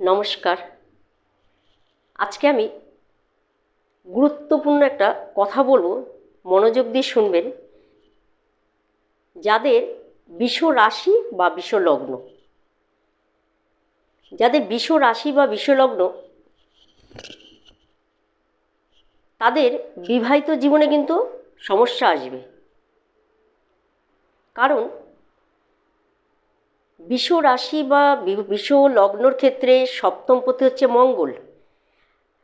নমস্কার। আজকে আমি গুরুত্বপূর্ণ একটা কথা বলব, মনোযোগ দিয়ে শুনবেন, যাদের বিষ রাশি বা বিষ লগ্ন। যাদের বিষ রাশি বা বিষ লগ্ন, তাদের বিবাহিত জীবনে কিন্তু সমস্যা আসবে। কারণ বিষ রাশি বা বি- বিষ লগ্নর ক্ষেত্রে সপ্তম পতি হচ্ছে মঙ্গল।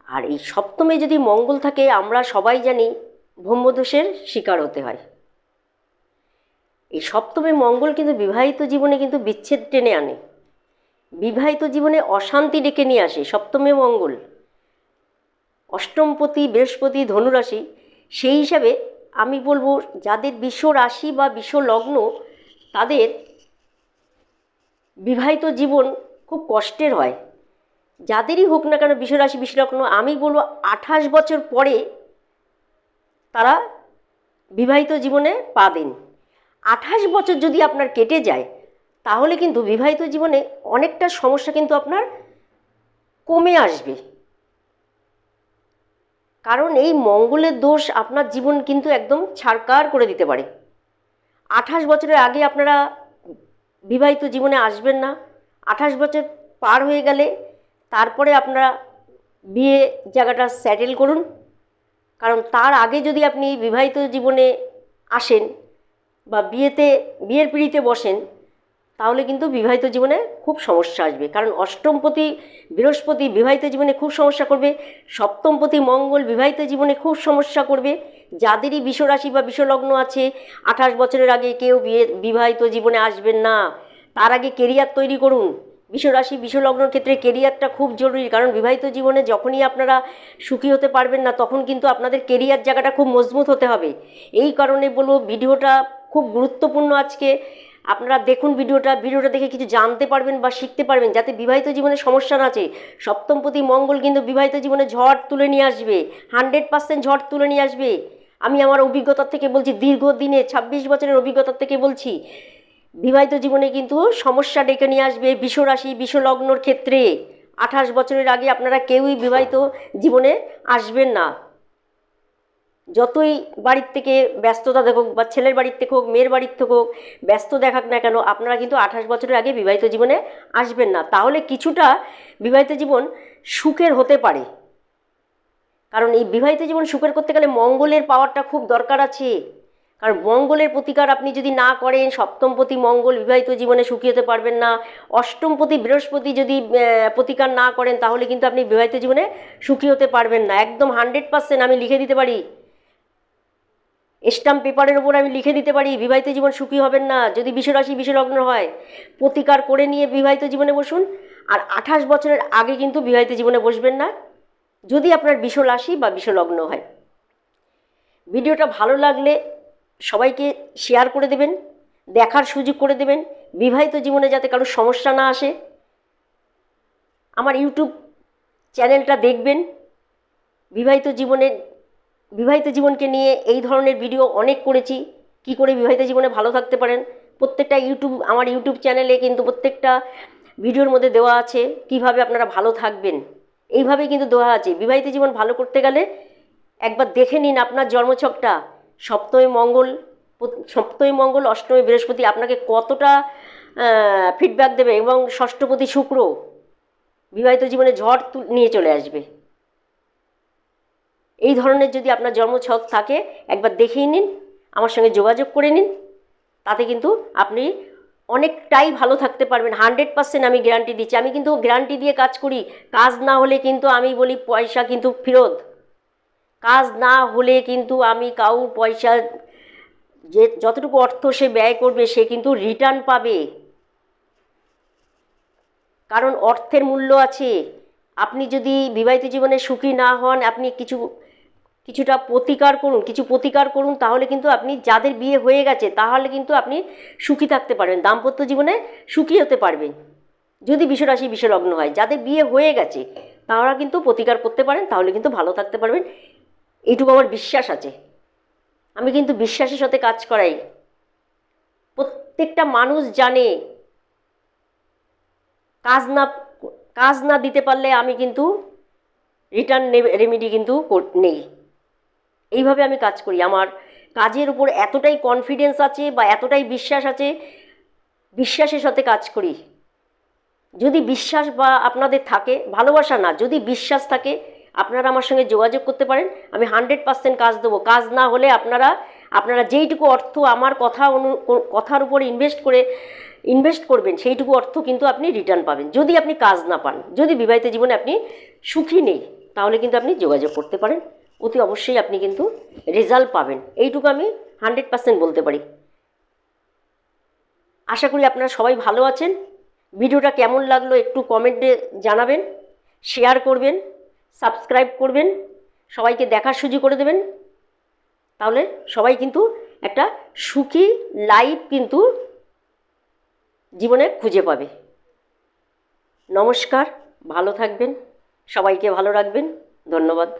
আর এই সপ্তমে যদি মঙ্গল থাকে, আমরা সবাই জানি ব্রহ্মদোষের শিকার হতে হয়। এই সপ্তমে মঙ্গল কিন্তু বিবাহিত জীবনে কিন্তু বিচ্ছেদ টেনে আনে। বিবাহিত জীবনে অশান্তি ডেকে নিয়ে আসে সপ্তমে মঙ্গল। অষ্টমপতি, বৃহস্পতি, ধনুরাশি, সেই হিসাবে আমি বলব, যাদের বিশ্ব রাশি বা বিশ্ব লগ্ন, তাদের বিবাহিত জীবন খুব কষ্টের হয়। যাদেরই হোক না কেন বিশ্বরাশি, বিশ্বলগ্ন, আমি বলব আঠাশ বছর পরে তারা বিবাহিত জীবনে পা দেন। আঠাশ বছর যদি আপনার কেটে যায়, তাহলে কিন্তু বিবাহিত জীবনে অনেকটা সমস্যা কিন্তু আপনার কমে আসবে। কারণ এই মঙ্গলের দোষ আপনার জীবন কিন্তু একদম ছাড়কার করে দিতে পারে। আঠাশ বছরের আগে আপনারা বিবাহিত জীবনে আসবেন না। আঠাশ বছর পার হয়ে গেলে তারপরে আপনারা বিয়ে জায়গাটা স্যাটেল করুন। কারণ তার আগে যদি আপনি বিবাহিত জীবনে আসেন বা বিয়েতে, বিয়ের পিঁড়িতে বসেন, তাহলে কিন্তু বিবাহিত জীবনে খুব সমস্যা আসবে। কারণ অষ্টমপতি বৃহস্পতি বিবাহিত জীবনে খুব সমস্যা করবে সপ্তমপতি মঙ্গল বিবাহিত জীবনে খুব সমস্যা করবে। যাদেরই বিশ্বরাশি বা বিশ্বলগ্ন আছে, আঠাশ বছরের আগে কেউ বিয়ে, বিবাহিত জীবনে আসবেন না। তার আগে কেরিয়ার তৈরি করুন। বিশ্বরাশি, বিশ্বলগ্নর ক্ষেত্রে কেরিয়ারটা খুব জরুরি, কারণ বিবাহিত জীবনে যখনই আপনারা সুখী হতে পারবেন না, তখন কিন্তু আপনাদের কেরিয়ার জায়গাটা খুব মজবুত হতে হবে। এই কারণে বলব, ভিডিওটা খুব গুরুত্বপূর্ণ আজকে। আপনারা দেখুন ভিডিওটা ভিডিওটা দেখে কিছু জানতে পারবেন বা শিখতে পারবেন, যাতে বিবাহিত জীবনে সমস্যা না আছে। সপ্তমপতি মঙ্গল কিন্তু বিবাহিত জীবনে ঝড় তুলে নিয়ে আসবে, হান্ড্রেড পার্সেন্ট ঝড় তুলে নিয়ে আসবে। আমি আমার অভিজ্ঞতার থেকে বলছি, দীর্ঘদিনে, ছাব্বিশ বছরের অভিজ্ঞতার থেকে বলছি, বিবাহিত জীবনে কিন্তু সমস্যা ডেকে নিয়ে আসবে বিশ্বরাশি, বিশ্বলগ্নর ক্ষেত্রে। আঠাশ বছরের আগে আপনারা কেউই বিবাহিত জীবনে আসবেন না। যতই বাড়ির থেকে ব্যস্ততা দেখুক বা ছেলের বাড়ির থেকে হোক, মেয়ের বাড়ির থেকে হোক, ব্যস্ত দেখাক না কেন, আপনারা কিন্তু আঠাশ বছরের আগে বিবাহিত জীবনে আসবেন না। তাহলে কিছুটা বিবাহিত জীবন সুখের হতে পারে। কারণ এই বিবাহিত জীবন সুখের করতে গেলে মঙ্গলের পাওয়ারটা খুব দরকার আছে। কারণ মঙ্গলের প্রতিকার আপনি যদি না করেন সপ্তমপতি মঙ্গল বিবাহিত জীবনে সুখী হতে পারবেন না। অষ্টমপতি বৃহস্পতি যদি প্রতিকার না করেন, তাহলে কিন্তু আপনি বিবাহিত জীবনে সুখী হতে পারবেন না। একদম হান্ড্রেড পার্সেন্ট আমি লিখে দিতে পারি। স্টাম্প পেপারের ওপর আমি লিখে দিতে পারি, বিবাহিত জীবন সুখী হবেন না। যদি বিশ্বরাশি, বিশ্বলগ্ন হয়, প্রতিকার করে নিয়ে বিবাহিত জীবনে বসুন। আর আঠাশ বছরের আগে কিন্তু বিবাহিত জীবনে বসবেন না। যদি আপনার বিশ্বরাশি বা বিশ্বলগ্ন হয়। ভিডিওটা ভালো লাগলে সবাইকে শেয়ার করে দেবেন, দেখার সুযোগ করে দেবেন, বিবাহিত জীবনে যাতে কারোর সমস্যা না আসে। আমার ইউটিউব চ্যানেলটা দেখবেন। বিবাহিত জীবনের বিবাহিত জীবনকে নিয়ে এই ধরনের ভিডিও অনেক করেছি। কি করে বিবাহিত জীবনে ভালো থাকতে পারেন? প্রত্যেকটা ইউটিউব, আমার ইউটিউব চ্যানেলে কিন্তু প্রত্যেকটা ভিডিওর মধ্যে দেওয়া আছে। কীভাবে আপনারা ভালো থাকবেন? এইভাবেই কিন্তু দেওয়া আছে। বিবাহিত জীবন ভালো করতে গেলে একবার দেখে নিন আপনার জন্মছকটা। সপ্তমী মঙ্গল সপ্তমী মঙ্গল, অষ্টমী বৃহস্পতি আপনাকে কতটা ফিডব্যাক দেবে এবং ষষ্ঠপতি শুক্র বিবাহিত জীবনে ঝড় নিয়ে চলে আসবে। এই ধরনের যদি আপনার জন্মছক থাকে, একবার দেখিয়ে নিন, আমার সঙ্গে যোগাযোগ করে নিন। তাতে কিন্তু আপনি অনেকটাই ভালো থাকতে পারবেন। হান্ড্রেড পার্সেন্ট আমি গ্যারান্টি দিচ্ছি। আমি কিন্তু গ্যারান্টি দিয়ে কাজ করি। কাজ না হলে কিন্তু আমি বলি পয়সা কিন্তু ফেরত। কাজ না হলে কিন্তু আমি কাউ পয়সা যে যতটুকু অর্থ সে ব্যয় করবে, সে কিন্তু রিটার্ন পাবে। কারণ অর্থের মূল্য আছে। আপনি যদি বিবাহিত জীবনে সুখী না হন, আপনি কিছু কিছুটা প্রতিকার করুন, কিছু প্রতিকার করুন, তাহলে কিন্তু আপনি যাদের বিয়ে হয়ে গেছে, তাহলে কিন্তু আপনি সুখী থাকতে পারবেন, দাম্পত্য জীবনে সুখী হতে পারবেন। যদি বিশ্বরাশি বিশ্বলগ্ন হয়, যাদের বিয়ে হয়ে গেছে, তারা কিন্তু প্রতিকার করতে পারেন, তাহলে কিন্তু ভালো থাকতে পারবেন। এইটুকু আমার বিশ্বাস আছে। আমি কিন্তু বিশ্বাসের সাথে কাজ করাই। প্রত্যেকটা মানুষ জানে, কাজ না কাজ না দিতে পারলে আমি কিন্তু রিটার্ন রেমিডি কিন্তু নেই। এইভাবে আমি কাজ করি। আমার কাজের উপর এতটাই কনফিডেন্স আছে বা এতটাই বিশ্বাস আছে, বিশ্বাসের সাথে কাজ করি। যদি বিশ্বাস বা আপনাদের থাকে, ভালোবাসা না, যদি বিশ্বাস থাকে, আপনারা আমার সঙ্গে যোগাযোগ করতে পারেন। আমি হান্ড্রেড পার্সেন্ট কাজ দেবো। কাজ না হলে আপনারা আপনারা যেইটুকু অর্থ আমার কথা অনু, কথার উপর ইনভেস্ট করে ইনভেস্ট করবেন, সেইটুকু অর্থ কিন্তু আপনি রিটার্ন পাবেন। যদি আপনি কাজ না পান, যদি বিবাহিত জীবনে আপনি সুখী নেই, তাহলে কিন্তু আপনি যোগাযোগ করতে পারেন। অতি অবশ্যই আপনি কিন্তু রেজাল্ট পাবেন। এইটুকু আমি হান্ড্রেড পার্সেন্ট বলতে পারি। আশা করি আপনারা সবাই ভালো আছেন। ভিডিওটা কেমন লাগল একটু কমেন্টে জানাবেন শেয়ার করবেন সাবস্ক্রাইব করবেন, সবাইকে দেখার সুযোগ করে দেবেন। তাহলে সবাই কিন্তু একটা সুখী লাইফ কিন্তু জীবনে খুঁজে পাবে। নমস্কার, ভালো থাকবেন, সবাইকে ভালো রাখবেন, ধন্যবাদ।